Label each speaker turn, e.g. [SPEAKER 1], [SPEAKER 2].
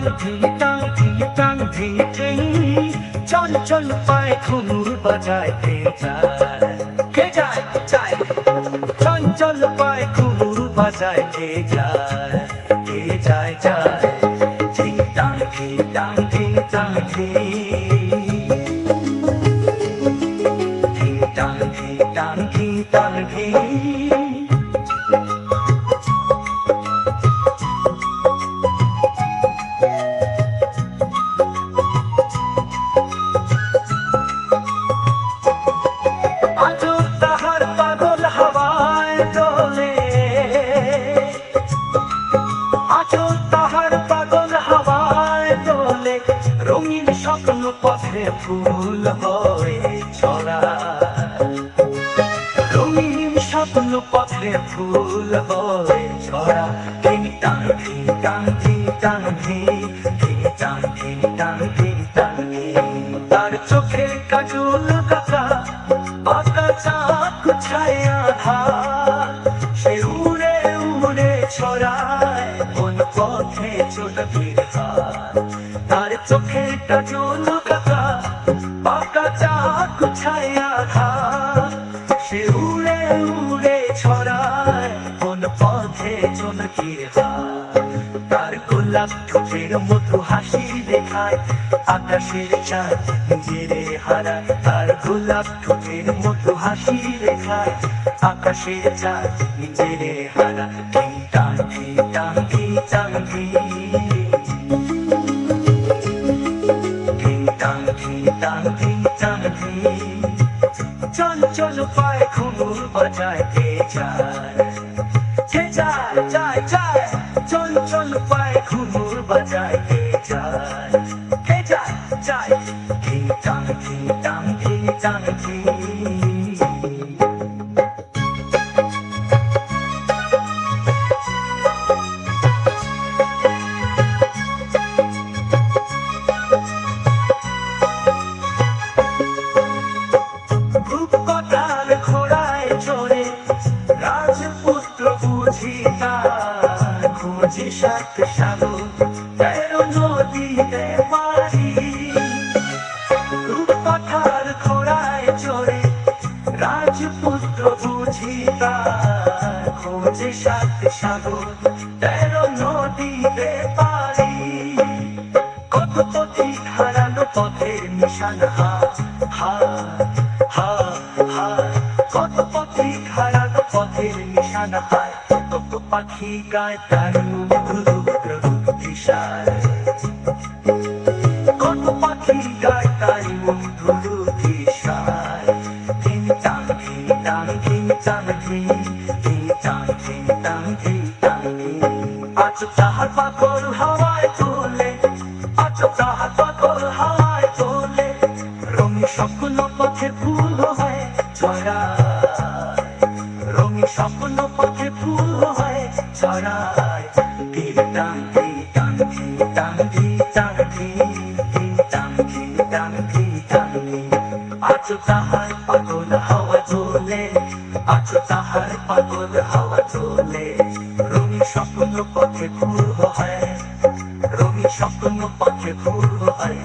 [SPEAKER 1] Tongue ধি tongue ধি tongue ধি ঢিং চল চল পায় ঘুমুর বাজায় কে যায়? কে যায়? যায়। চল চল পায় ঘুমুর বাজায় কে যায়? কে যায় যায়। ধি টাং ধি টাং ধি টাং ধি ধি টাং ধি টাং ধি টাং ধি রঙিন স্বপ্ন পথে ফুল হয়ে ছড়া রঙিন স্বপ্ন পথে ফুল হয়ে ছড়া টিং টাং টিং টাং টিং টাং টিং টাং তার চোখে কাজল কাকা পাকা চাক ছায়া ধার সে উড়ে উড়ে ছড়ায়, কোন পথে চলবে হার তার চোখে কাজল কাকা পাকা চাক ছায়া ধার সে উড়ে উড়ে ছড়ায়, কোন পথে চলবে হার। তার গোলাপ ঠোঁটের মতো হাসি দেখায়, আকাশের চাঁদ নিজেরে হারায়। তার গোলাপ ঠোঁটের মতো হাসি দেখায়, আকাশের চাঁদ নিজেরে হারা টিং, টাং চঞ্চল পায় খুব কে যায় কে চায় চায় চল চঞ্চল পায় খুব কে যায় কে চায় চায়? টিং টাং টিং টাং টিং টাং টিং খুঁজি সাত সাগর তেরো নদীতে পারি রূপকথার ঘোড়ায় চড়ে, রাজপুত্র বুঝি তার। খুঁজি সাত সাগর তেরো নদীতে পারি কত পথিক হারানো পথের নিশান হাত হাত হাত হাত কত পথিক হারানো পথের নিশান, হায়। পাখি গায় তার রুদ্র দিশায় কত পাখি গায় তার মধুর দিশায় তিন টাং তিন টাং তিন টাং তিন তিন টাং তিন টাং তিন টাং আজ তাহার পাগল হাওয়ায় তোলে আজ তাহার পাগল হাওয়ায় তোলে রঙি স্বপ্ন পথে ফুল স্বপ্ন পথে ফুল হয় ছড়ায় তাহার পাগল হাওয়া চলে তাহার পাগল হাওয়া চলে স্বপ্ন পথে ফুল হয় রঙি স্বপ্ন পথে ফুল হয়